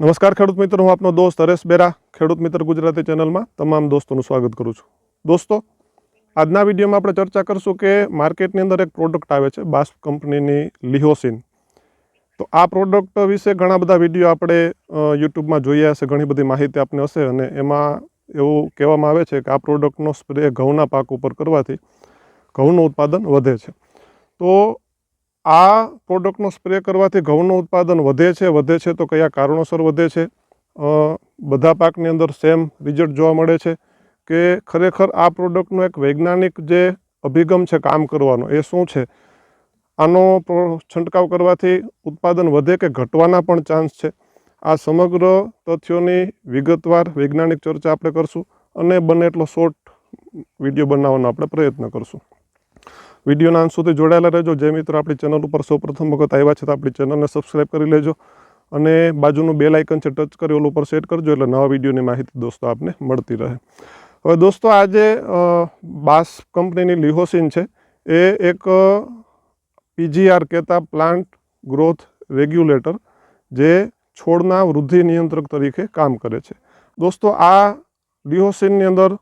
નમસ્કાર ખેડૂત મિત્રો, હું આપનો દોસ્ત હરેશ બેરા, ખેડૂત મિત્ર ગુજરાતી ચેનલમાં તમામ દોસ્તોનું સ્વાગત કરું છું. દોસ્તો, આજના વિડીયોમાં આપણે ચર્ચા કરશું કે માર્કેટની અંદર એક પ્રોડક્ટ આવે છે, બાસ્પ કંપનીની લિહોસિન. તો આ પ્રોડક્ટ વિશે ઘણા બધા વીડિયો આપણે યુટ્યુબમાં જોયા હશે, ઘણી બધી માહિતી આપને હશે અને એમાં એવું કહેવામાં આવે છે કે આ પ્રોડક્ટનો સ્પ્રે ઘઉંના પાક ઉપર કરવાથી ઘઉંનું ઉત્પાદન વધે છે. તો આ પ્રોડક્ટનો સ્પ્રે કરવાથી ઘઉંનું ઉત્પાદન વધે છે વધે છે તો કયા કારણોસર વધે છે? બધા પાકની અંદર સેમ રિઝલ્ટ જોવા મળે છે કે ખરેખર આ પ્રોડક્ટનો એક વૈજ્ઞાનિક જે અભિગમ છે કામ કરવાનો એ શું છે? આનો છંટકાવ કરવાથી ઉત્પાદન વધે કે ઘટવાના પણ ચાન્સ છે? આ સમગ્ર તથ્યોની વિગતવાર વૈજ્ઞાનિક ચર્ચા આપણે કરશું અને બને એટલો શોર્ટ વીડિયો બનાવવાનો આપણે પ્રયત્ન કરશું. વિડીયોના અંત સુધી જોડાયેલા રહેજો. જે મિત્રો, આપણી ચેનલ ઉપર સૌપ્રથમ વખત આવ્યા છે તો આપણી ચેનલને સબસ્ક્રાઈબ કરી લેજો અને બાજુનું બેલ આઇકન છે ટચ કરી ઓલું ઉપર સેટ કરજો એટલે નવા વિડીયોની માહિતી દોસ્તો આપને મળતી રહે. હવે દોસ્તો આજે બાસ કંપનીની લિહોસિન છે. એ એક પીજીઆર કહેતા પ્લાન્ટ ગ્રોથ રેગ્યુલેટર જે છોડના વૃદ્ધિ નિયંત્રક તરીકે કામ કરે છે. દોસ્તો આ લિહોસિનની અંદર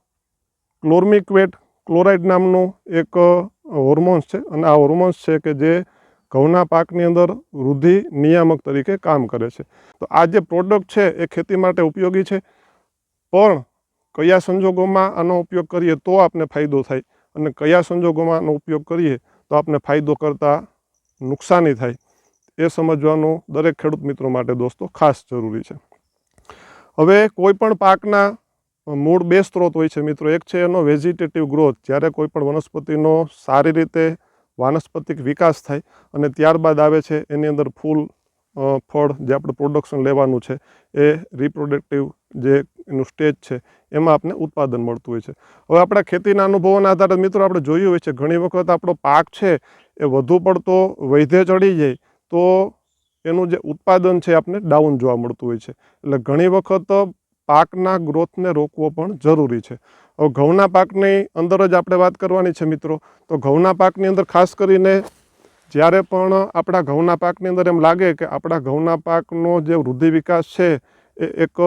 ક્લોર્મિક્વેટ ક્લોરાઇડ નામનું એક હોર્મોન્સ છે અને આ હોર્મોન્સ છે કે જે ઘઉંના પાકની અંદર વૃદ્ધિ નિયામક તરીકે કામ કરે છે. તો આ જે પ્રોડક્ટ છે એ ખેતી માટે ઉપયોગી છે. પણ કયા સંજોગોમાં આનો ઉપયોગ કરીએ તો આપને ફાયદો થાય અને કયા સંજોગોમાં આનો ઉપયોગ કરીએ તો આપને ફાયદો કરતાં નુકસાની થાય એ સમજવાનું દરેક ખેડૂત મિત્રો માટે દોસ્તો ખાસ જરૂરી છે. હવે કોઈ પણ પાકના મૂળ બે સ્ત્રોત હોય છે મિત્રો. એક છે એનો વેજીટેટિવ ગ્રોથ જ્યારે કોઈ પણ વનસ્પતિનો સારી રીતે વાનસ્પતિક વિકાસ થાય અને ત્યારબાદ આવે છે, એની અંદર ફૂલ ફળ જે આપણે પ્રોડક્શન લેવાનું છે, એ રિપ્રોડક્ટિવ જે એનું સ્ટેજ છે, એમાં આપણે ઉત્પાદન મળતું હોય છે. હવે આપણા ખેતીના અનુભવોના આધારે મિત્રો આપણે જોયું હોય છે, ઘણી વખત આપણો પાક છે એ વધુ પડતો વૈધે ચડી જાય તો એનું જે ઉત્પાદન છે આપણે ડાઉન જોવા મળતું હોય છે. એટલે ઘણી વખત પાકના ગ્રોથને રોકવો પણ જરૂરી છે. હવે ઘઉંના પાકની અંદર જ આપણે વાત કરવાની છે મિત્રો. તો ઘઉંના પાકની અંદર ખાસ કરીને જ્યારે પણ આપણા ઘઉંના પાકની અંદર એમ લાગે કે આપણા ઘઉંના પાકનો જે વૃદ્ધિ વિકાસ છે, એ એક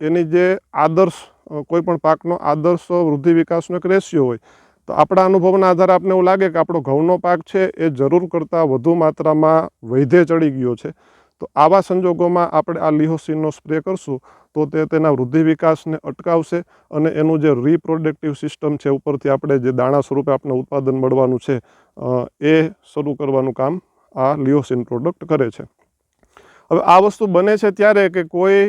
એની જે આદર્શ કોઈપણ કોઈ પણ પાકનો આદર્શ વૃદ્ધિ વિકાસનો એક રેશિયો હોય. તો આપણા અનુભવના આધારે આપણે એવું લાગે કે આપણો ઘઉંનો પાક છે એ જરૂર કરતાં વધુ માત્રામાં વૈધે ચડી ગયો છે. તો આવા સંજોગોમાં આપણે આ લિહોસિનનો સ્પ્રે કરશું, તો તે તેના વૃદ્ધિ વિકાસને અટકાવશે અને એનું જે રિપ્રોડક્ટિવ સિસ્ટમ છે, ઉપરથી આપણે જે દાણા સ્વરૂપે આપણે ઉત્પાદન મળવાનું છે એ શરૂ કરવાનું કામ આ લિયોસિન પ્રોડક્ટ કરે છે. હવે આ વસ્તુ બને છે ત્યારે કે કોઈ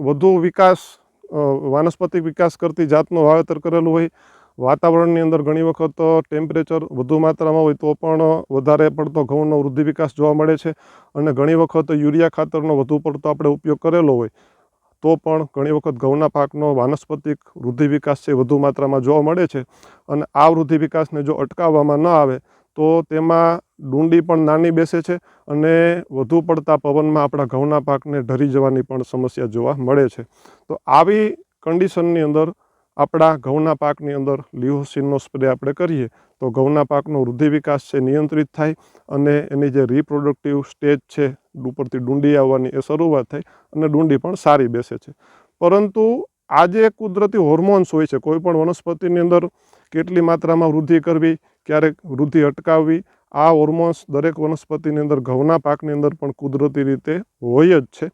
વધુ વિકાસ વાનસ્પતિક વિકાસ કરતી જાતનું વાવેતર કરેલું હોય વાતાવરણની અંદર ઘણી વખત ટેમ્પરેચર વધુ માત્રામાં હોય તો પણ વધારે પડતો ઘઉંનો વૃદ્ધિ વિકાસ જોવા મળે છે અને ઘણી વખત યુરિયા ખાતરનો વધુ પડતો આપણે ઉપયોગ કરેલો હોય તો પણ ઘણી વખત ઘઉંના પાકનો વાનસ્પતિક વૃદ્ધિ વિકાસ છે વધુ માત્રામાં જોવા મળે છે. અને આ વૃદ્ધિ વિકાસને જો અટકાવવામાં ન આવે તો તેમાં ડુંડી પણ નાની બેસે છે અને વધુ પડતા પવનમાં આપણા ઘઉંના પાકને ઢરી જવાની પણ સમસ્યા જોવા મળે છે. તો આવી કન્ડિશનની અંદર આપણા ઘઉંના પાકની અંદર લિહોસિનનો સ્પ્રે આપણે કરીએ, તો ઘઉંના પાકનો વૃદ્ધિ વિકાસ છે, નિયંત્રિત થાય અને એની જે રિપ્રોડક્ટિવ સ્ટેજ છે, ઉપરથી ડુંડી આવવાની એ શરૂઆત થાય અને ડુંડી પણ સારી બેસે છે. પરંતુ આ જે કુદરતી હોર્મોન્સ હોય છે, કોઈ પણ વનસ્પતિની અંદર કેટલી માત્રામાં વૃદ્ધિ કરવી, ક્યારેક વૃદ્ધિ અટકાવવી, આ હોર્મોન્સ દરેક વનસ્પતિની અંદર ઘઉંના પાકની અંદર પણ કુદરતી રીતે હોય જ છે.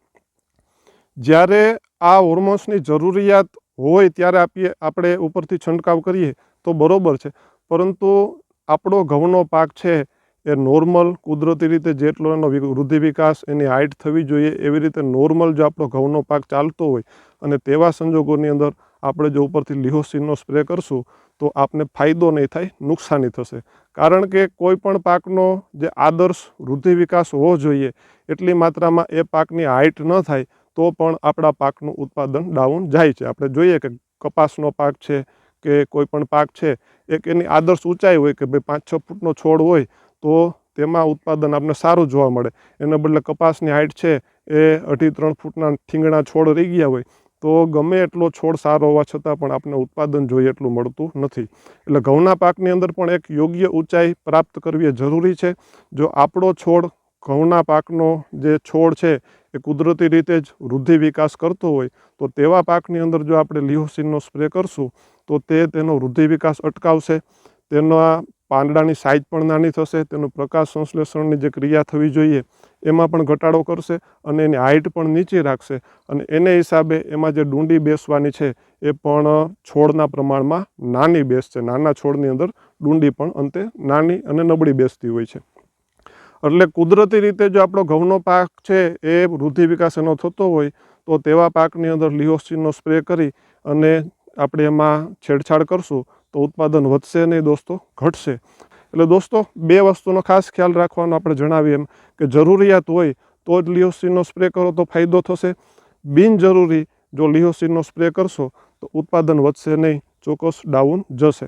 જ્યારે આ હોર્મોન્સની જરૂરિયાત હોય ત્યારે આપીએ, આપણે ઉપરથી છંટકાવ કરીએ તો બરોબર છે. પરંતુ આપણો ઘઉંનો પાક છે એ નોર્મલ, કુદરતી રીતે જેટલો એનો વૃદ્ધિ વિકાસ એની હાઇટ થવી જોઈએ એવી રીતે નોર્મલ જો આપણો ઘઉંનો પાક ચાલતો હોય અને તેવા સંજોગોની અંદર આપણે જો ઉપરથી લિહોસીનનો સ્પ્રે કરશું તો આપને ફાયદો નહીં થાય, નુકસાની થશે. કારણ કે કોઈ પણ પાકનો જે આદર્શ વૃદ્ધિ વિકાસ હોવો જોઈએ, એટલી માત્રામાં એ પાકની હાઇટ ન થાય તો પણ આપણા પાકનું ઉત્પાદન ડાઉન જાય છે. આપણે જોઈએ કે કપાસનો પાક છે કે કોઈ પણ પાક છે, એક એની આદર્શ ઊંચાઈ હોય કે ભાઈ પાંચ છ ફૂટનો છોડ હોય, તો તેમાં ઉત્પાદન આપણને સારું જોવા મળે. એના બદલે કપાસની હાઇટ છે એ અઢી ત્રણ ફૂટના ઠીંગણા છોડ રહી ગયા હોય, તો ગમે એટલો છોડ સારો હોવા છતાં પણ આપણે ઉત્પાદન જોઈએ એટલું મળતું નથી. એટલે ઘઉંના પાકની અંદર પણ એક યોગ્ય ઊંચાઈ પ્રાપ્ત કરવી એ જરૂરી છે. જો આપણો છોડ ઘઉંના પાકનો જે છોડ છે એ કુદરતી રીતે જ વૃદ્ધિ વિકાસ કરતો હોય, તો તેવા પાકની અંદર જો આપણે લિહોસિનનો સ્પ્રે કરશું, તો તે તેનો વૃદ્ધિ વિકાસ અટકાવશે. તેના પાંદડાની સાઇઝ પણ નાની થશે, તેનું પ્રકાશ સંશ્લેષણની જે ક્રિયા થવી જોઈએ, એમાં પણ ઘટાડો કરશે અને એની હાઇટ પણ નીચી રાખશે. અને એને હિસાબે એમાં જે ડુંડી બેસવાની છે, એ પણ છોડના પ્રમાણમાં નાની બેસશે. નાના છોડની અંદર ડુંડી પણ અંતે નાની અને નબળી બેસતી હોય છે. એટલે કુદરતી રીતે જો આપણો ઘઉંનો પાક છે એ વૃદ્ધિ વિકાસ એનો થતો હોય તો તેવા પાકની અંદર લિહોસિનનો સ્પ્રે કરી અને આપણે એમાં છેડછાડ કરશું તો ઉત્પાદન વધશે નહીં દોસ્તો ઘટશે. એટલે દોસ્તો બે વસ્તુનો ખાસ ખ્યાલ રાખવાનો આપણે જણાવીએ એમ કે જરૂરિયાત હોય તો જ લિહોસિનનો સ્પ્રે કરો તો ફાયદો થશે. બિનજરૂરી જો લિહોસિનનો સ્પ્રે કરશો તો ઉત્પાદન વધશે નહીં ચોક્કસ ડાઉન જશે.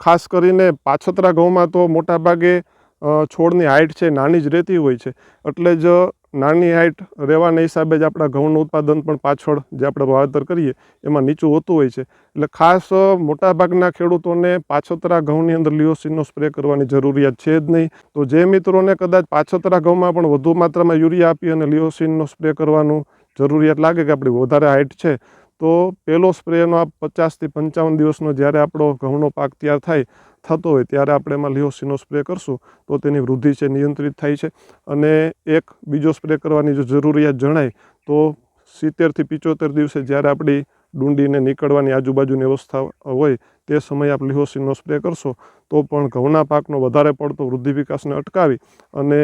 ખાસ કરીને પાછતરા ઘઉંમાં તો મોટા ભાગે અ, છોડની હાઇટ છે નાની જ રહેતી હોય છે. એટલે જ નાની હાઇટ રહેવાના હિસાબે જ આપણા ઘઉંનું ઉત્પાદન પણ પાછળ જે આપણે વાવેતર કરીએ, એમાં નીચું હોતું હોય છે. એટલે ખાસ મોટાભાગના ખેડૂતોને પાછતરા ઘઉંની અંદર લિયોસિનનો સ્પ્રે કરવાની જરૂરિયાત છે જ નહીં. તો જે મિત્રોને કદાચ પાછતરા ઘઉંમાં પણ વધુ માત્રામાં યુરિયા આપી અને લિયોસિનનો સ્પ્રે કરવાનું જરૂરિયાત લાગે કે આપણી વધારે હાઇટ છે, તો પહેલો સ્પ્રેનો આ પચાસથી પંચાવન દિવસનો જ્યારે આપણો ઘઉંનો પાક તૈયાર થાય થતો હોય ત્યારે આપણે એમાં લિયોસીનો સ્પ્રે કરશું તો તેની વૃદ્ધિ છે, નિયંત્રિત થાય છે. અને એક બીજો સ્પ્રે કરવાની જો જરૂરિયાત જણાય તો સિત્તેરથી પિચોતેર દિવસે જ્યારે આપણી ડુંડીને નીકળવાની આજુબાજુની અવસ્થા હોય તે સમયે આપ લિહોસિનનો સ્પ્રે કરશો તો પણ ઘઉંના પાકનો વધારે પડતો વૃદ્ધિ વિકાસને અટકાવી અને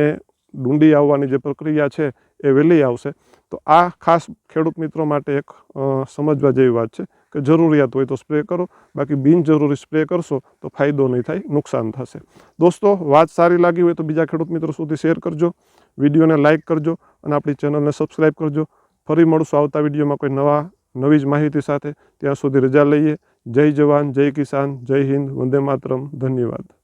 ડુંડી આવવાની જે પ્રક્રિયા છે એ વહેલી આવશે. તો આ ખાસ ખેડૂત મિત્રો માટે એક સમજવા જેવી વાત છે. કે જરૂરિયાત હોય તો સ્પ્રે કરો, બાકી બિનજરૂરી સ્પ્રે કરશો તો ફાયદો નહીં થાય, નુકસાન થશે. દોસ્તો, વાત સારી લાગી હોય તો બીજા ખેડૂત મિત્રો સુધી શેર કરજો, વિડીયોને લાઇક કરજો અને આપણી ચેનલને સબસ્ક્રાઈબ કરજો. ફરી મળશું આવતા વિડીયોમાં કોઈ નવા, નવી જ માહિતી સાથે. ત્યાં સુધી રજા લઈએ. જય જવાન, જય કિસાન, જય હિન્દ, વંદે માતરમ. ધન્યવાદ.